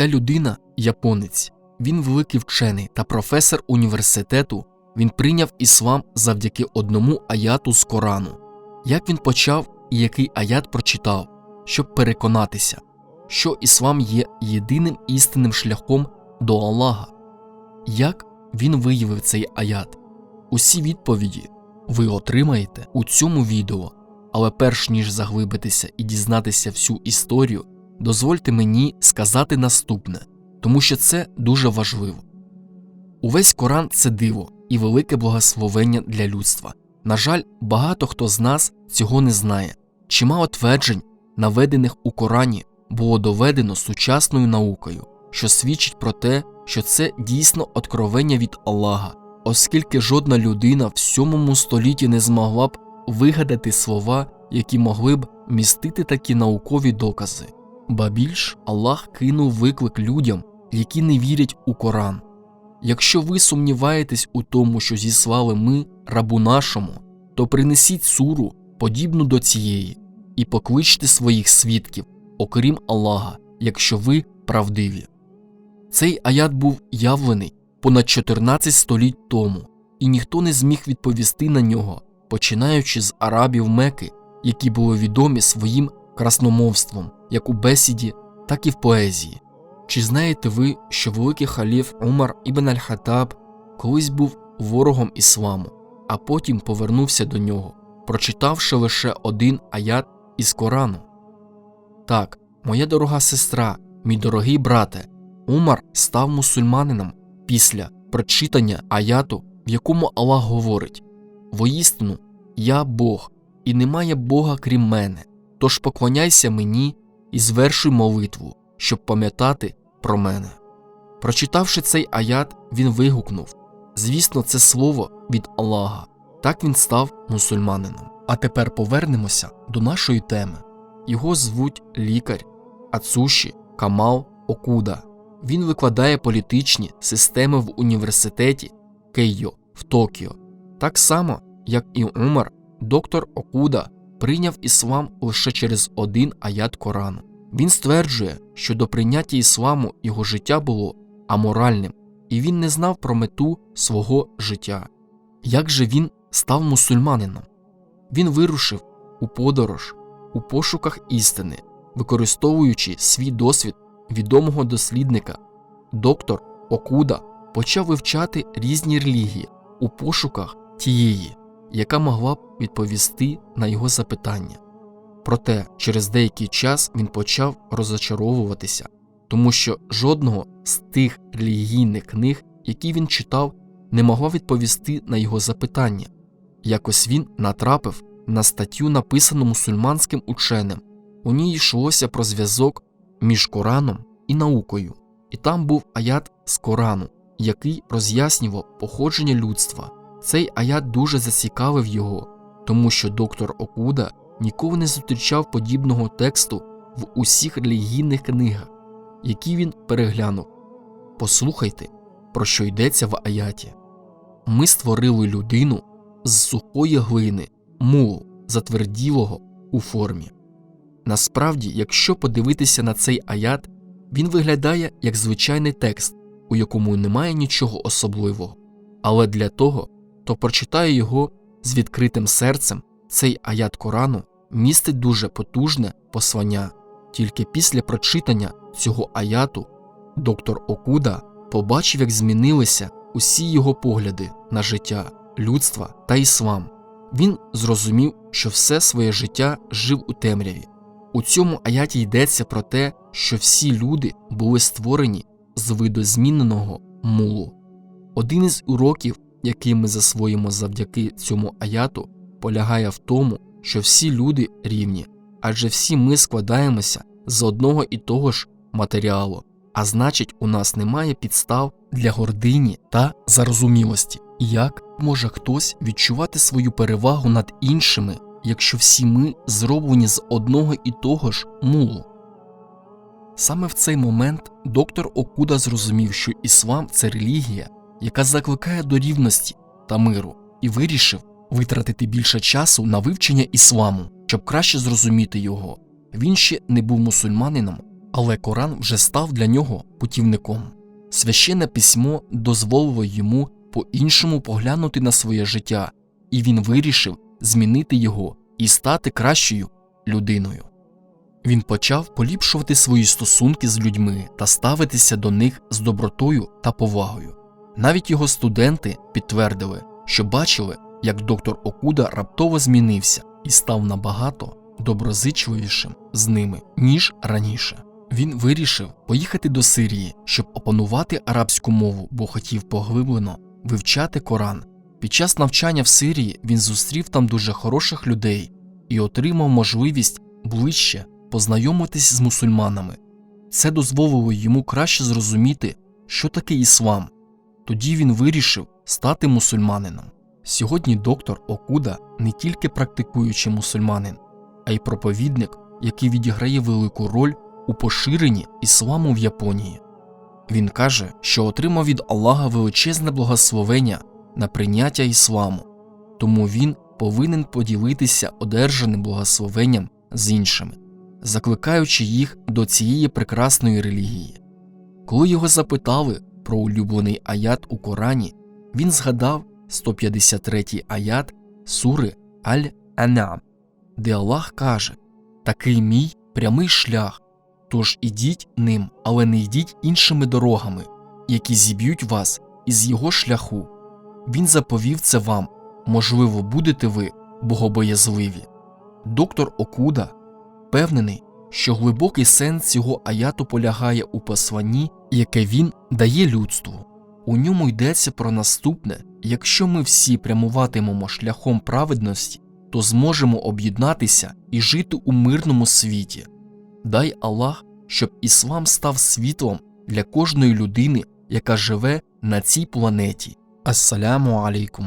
Ця людина японець. Він великий вчений та професор університету. Він прийняв іслам завдяки одному аяту з Корану. Як він почав і який аят прочитав, щоб переконатися, що іслам є єдиним істинним шляхом до Аллаха. Як він виявив цей аят? Усі відповіді ви отримаєте у цьому відео, але перш ніж заглибитися і дізнатися всю історію, дозвольте мені сказати наступне, тому що це дуже важливо. Увесь Коран це диво і велике благословення для людства. На жаль, багато хто з нас цього не знає. Чимало тверджень, наведених у Корані, було доведено сучасною наукою, що свідчить про те, що це дійсно откровення від Аллаха, оскільки жодна людина в сьомому столітті не змогла б вигадати слова, які могли б містити такі наукові докази. Ба більш Аллах кинув виклик людям, які не вірять у Коран. Якщо ви сумніваєтесь у тому, що зіслали ми рабу нашому, то принесіть суру, подібну до цієї, і покличте своїх свідків, окрім Аллаха, якщо ви правдиві. Цей аят був явлений понад 14 століть тому, і ніхто не зміг відповісти на нього, починаючи з арабів Меки, які були відомі своїм красномовством, як у бесіді, так і в поезії. Чи знаєте ви, що великий халіф Умар ібн аль-Хаттаб колись був ворогом ісламу, а потім повернувся до нього, прочитавши лише один аят із Корану? Так, моя дорога сестра, мій дорогий брате, Умар став мусульманином після прочитання аяту, в якому Аллах говорить Воістину, я Бог, і немає Бога крім мене, тож поклоняйся мені і звершуй молитву, щоб пам'ятати про мене. Прочитавши цей аят, він вигукнув Звісно, це слово від Аллаха. Так він став мусульманином. А тепер повернемося до нашої теми. Його звуть лікар Ацуші Камал Окуда. Він викладає політичні системи в університеті Кейо в Токіо. Так само, як і Умар, доктор Окуда прийняв іслам лише через один аят Корану. Він стверджує, що до прийняття ісламу його життя було аморальним, і він не знав про мету свого життя. Як же він став мусульманином? Він вирушив у подорож у пошуках істини, використовуючи свій досвід відомого дослідника, доктор Окуда почав вивчати різні релігії у пошуках тієї, яка могла б відповісти на його запитання. Проте через деякий час він почав розочаровуватися, тому що жодного з тих релігійних книг, які він читав, не могла відповісти на його запитання. Якось він натрапив на статтю, написану мусульманським ученим. У ній йшлося про зв'язок між Кораном і наукою, і там був аят з Корану, який роз'яснював походження людства. Цей аят дуже зацікавив його, тому що доктор Окуда ніколи не зустрічав подібного тексту в усіх релігійних книгах, які він переглянув. Послухайте, про що йдеться в аяті. Ми створили людину з сухої глини, мулу, затверділого у формі. Насправді, якщо подивитися на цей аят, він виглядає як звичайний текст, у якому немає нічого особливого, але для того, хто прочитає його з відкритим серцем, цей аят Корану містить дуже потужне послання. Тільки після прочитання цього аяту доктор Окуда побачив, як змінилися усі його погляди на життя, людства та іслам. Він зрозумів, що все своє життя жив у темряві. У цьому аяті йдеться про те, що всі люди були створені з видозміненого мулу. Один із уроків, який ми засвоїмо завдяки цьому аяту, полягає в тому, що всі люди рівні, адже всі ми складаємося з одного і того ж матеріалу, а значить, у нас немає підстав для гордині та зарозумілості. Як може хтось відчувати свою перевагу над іншими, якщо всі ми зроблені з одного і того ж мулу? Саме в цей момент доктор Окуда зрозумів, що іслам це релігія, яка закликає до рівності та миру, і вирішив витратити більше часу на вивчення ісламу, щоб краще зрозуміти його. Він ще не був мусульманином, але Коран вже став для нього путівником. Священне письмо дозволило йому по-іншому поглянути на своє життя, і він вирішив змінити його і стати кращою людиною. Він почав поліпшувати свої стосунки з людьми та ставитися до них з добротою та повагою. Навіть його студенти підтвердили, що бачили, як доктор Окуда раптово змінився і став набагато доброзичливішим з ними, ніж раніше. Він вирішив поїхати до Сирії, щоб опанувати арабську мову, бо хотів поглиблено вивчати Коран. Під час навчання в Сирії він зустрів там дуже хороших людей і отримав можливість ближче познайомитись з мусульманами. Це дозволило йому краще зрозуміти, що таке іслам. Тоді він вирішив стати мусульманином. Сьогодні доктор Окуда не тільки практикуючий мусульманин, а й проповідник, який відіграє велику роль у поширенні ісламу в Японії. Він каже, що отримав від Аллаха величезне благословення на прийняття ісламу, тому він повинен поділитися одержаним благословенням з іншими, закликаючи їх до цієї прекрасної релігії. Коли його запитали про улюблений аят у Корані, він згадав 153-й аят сури Аль-Анам, де Аллах каже Такий мій прямий шлях, тож ідіть ним, але не йдіть іншими дорогами, які зіб'ють вас із його шляху. Він заповів це вам, можливо, будете ви богобоязливі. Доктор Окуда впевнений, що глибокий сенс цього аяту полягає у посланні, яке він дає людству. У ньому йдеться про наступне якщо ми всі прямуватимемо шляхом праведності, то зможемо об'єднатися і жити у мирному світі. Дай Аллах, щоб іслам став світлом для кожної людини, яка живе на цій планеті. Ассаляму алейкум.